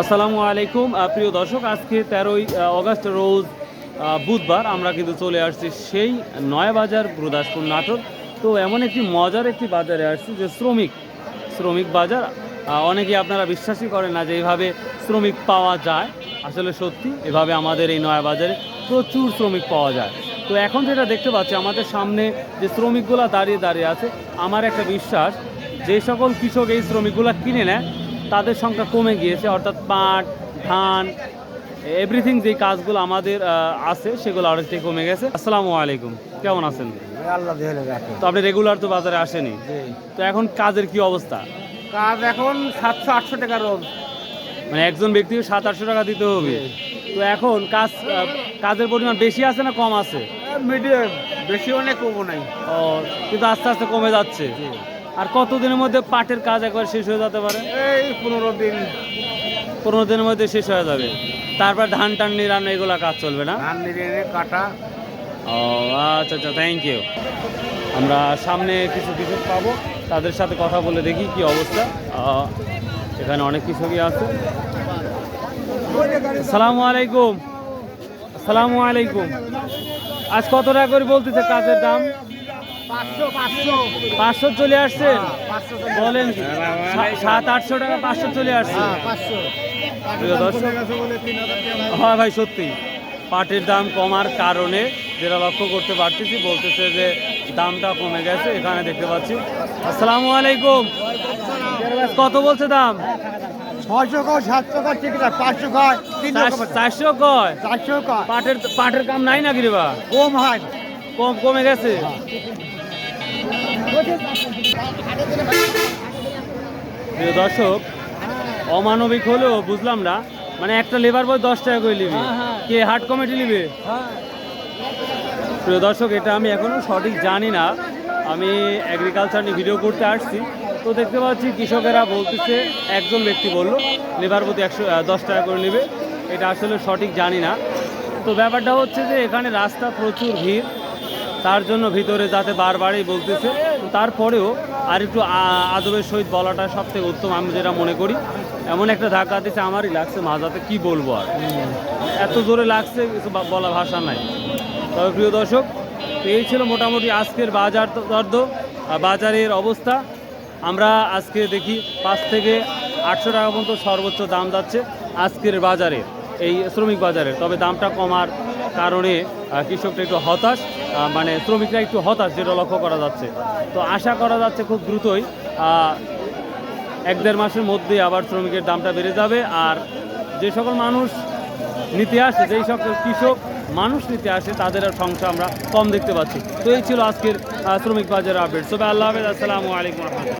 আসসালামু আলাইকুম। প্রিয় দর্শক আজকে তেরোই অগস্ট রোজ বুধবার আমরা কিন্তু চলে আসছি সেই নয়াবাজার গুরুদাসপুর নাটক। তো এমন একটি মজার একটি বাজারে আসছি যে শ্রমিক শ্রমিক বাজার আহ, অনেকেই আপনারা বিশ্বাসই করেন না যে এইভাবে শ্রমিক পাওয়া যায়। আসলে সত্যি এভাবে আমাদের এই নয়া বাজারে প্রচুর শ্রমিক পাওয়া যায়। তো এখন যেটা দেখতে পাচ্ছি আমাদের সামনে যে শ্রমিকগুলা দাঁড়িয়ে দাঁড়িয়ে আছে আমার একটা বিশ্বাস যে সকল কৃষক এই শ্রমিকগুলা কিনে নেয় তাদের সংখ্যা কমে গিয়েছে অর্থাৎ পাট ধান এভরিথিং যে কাজগুলো আমাদের আছে সেগুলো অনেকটাই কমে গেছে। আসসালামু আলাইকুম কেমন আছেন? তো আপনি রেগুলার তো বাজারে আসেনি তো এখন কাজের কি অবস্থা? কাজ এখন সাতশো আটশো টাকার মানে একজন ব্যক্তিকে সাত আটশো টাকা দিতে হবে। তো এখন কাজ কাজের পরিমাণ বেশি আছে না কম আছে? মিডিয়াম বেশি অনেক কমও নাই। ও কিন্তু আস্তে আস্তে কমে যাচ্ছে। আর কতদিনের মধ্যে পাটের কাজ একবার শেষ হয়ে যেতে পারে? এই পনেরো দিন। পনেরো দিনের মধ্যে শেষ হয়ে যাবে। তারপর ধান টান নিরানো এগুলো কাজ চলবে না? ধান কাটা। ও আচ্ছা আচ্ছা থ্যাংক ইউ আমরা সামনে কিছু কৃষক পাবো। তাদের সাথে কথা বলে দেখি কি অবস্থা। এখানে অনেক কৃষকই আছে। আসসালামু আলাইকুম। আসসালামু আলাইকুম। আজ কত টাকা করে বলতেছে কাজের দাম? পাঁচশো পাঁচশো। চলে পাঁচশো বলেন সাত আটশো টাকা পাঁচশো চলে আসছে। পাঁচশো। হ্যাঁ ভাই সত্যি। পাটের দাম কমার কারণে যেটা লক্ষ্য করতে পারতেছি বলতেছে যে দামটা কমে গেছে এখানে দেখতে পাচ্ছি। আসসালামু আলাইকুম। কত বলছে দাম? ছয়শো কয় সাতশো কয় ঠিক আছে পাঁচশো কয় চারশো কয়? চারশো কয়। পাটের পাটের কাম নাই নাকি রে বা? কম হয়। কম কমে গেছে? প্রিয় দর্শক অমানবিক হলেও বুঝলাম না মানে একটা লেবার বয় দশ টাকা করে নিবে। কে হাট কমিটি নিবে? প্রিয় দর্শক এটা আমি এখনও সঠিক জানি না। আমি এগ্রিকালচার নিয়ে ভিডিও করতে আসছি। তো দেখতে পাচ্ছি কৃষকেরা বলতেছে একজন ব্যক্তি বলল লেবার প্রতি একশো দশ টাকা করে নেবে। এটা আসলে সঠিক জানি না। তো ব্যাপারটা হচ্ছে যে এখানে রাস্তা প্রচুর ভিড়। তার জন্য ভিতরে যাতে বারবারই বলতেছে। তারপরেও আর একটু আদবের সহিত বলাটা সব থেকে উত্তম আমি যেটা মনে করি। এমন একটা ধাক্কা দিচ্ছে আমারই লাগছে মাজাতে কি বলব আর? এত জোরে লাগছে, কিছু বলা ভাষা নাই। তবে প্রিয় দর্শক, এই ছিল মোটামুটি আজকের বাজার দর্দ বাজারের অবস্থা। আমরা আজকে দেখি পাঁচ থেকে আটশো টাকা পর্যন্ত সর্বোচ্চ দাম যাচ্ছে আজকের বাজারে, এই শ্রমিক বাজারে। তবে দামটা কমার কারণে কৃষকটা একটু হতাশ মানে শ্রমিকরা একটু হতাশ, যেটা লক্ষ্য করা যাচ্ছে। তো আশা করা যাচ্ছে খুব দ্রুতই এক দেড় মাসের মধ্যে আবার শ্রমিকের দামটা বেড়ে যাবে। আর যে সকল মানুষ নিতে আসে, যেই সকল কৃষক মানুষ নিতে আসে, তাদের আর সংখ্যা আমরা কম দেখতে পাচ্ছি। তো এই ছিল আজকের শ্রমিক বাজারের আপডেট তবে আল্লাহ হাফেজ। আসসালামু আলাইকুম রহমতুল্লাহ।